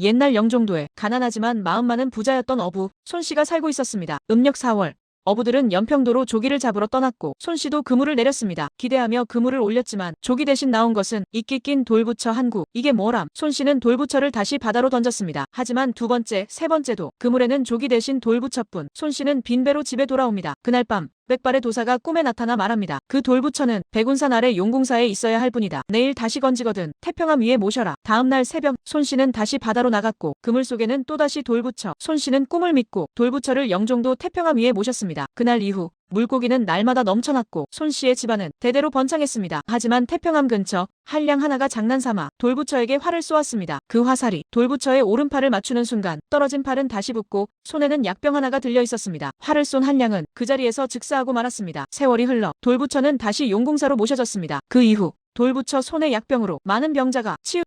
옛날 영종도에 가난하지만 마음만은 부자였던 어부 손씨가 살고 있었습니다. 음력 4월 어부들은 연평도로 조기를 잡으러 떠났고 손씨도 그물을 내렸습니다. 기대하며 그물을 올렸지만 조기 대신 나온 것은 이끼 낀 돌부처 한 구. 이게 뭐람? 손씨는 돌부처를 다시 바다로 던졌습니다. 하지만 두 번째, 세 번째도 그물에는 조기 대신 돌부처뿐. 손씨는 빈배로 집에 돌아옵니다. 그날 밤 백발의 도사가 꿈에 나타나 말합니다. 그 돌부처는 백운산 아래 용궁사에 있어야 할 뿐이다. 내일 다시 건지거든 태평함 위에 모셔라. 다음날 새벽 손씨는 다시 바다로 나갔고 그물 속에는 또다시 돌부처. 손씨는 꿈을 믿고 돌부처를 영종도 태평함 위에 모셨습니다. 그날 이후 물고기는 날마다 넘쳐났고 손씨의 집안은 대대로 번창했습니다. 하지만 태평함 근처 한량 하나가 장난삼아 돌부처에게 활을 쏘았습니다. 그 화살이 돌부처의 오른팔을 맞추는 순간 떨어진 팔은 다시 붙고 손에는 약병 하나가 들려 있었습니다. 활을 쏜 한량은 그 자리에서 즉사하고 말았습니다. 세월이 흘러 돌부처는 다시 용궁사로 모셔졌습니다. 그 이후 돌부처 손의 약병으로 많은 병자가 치유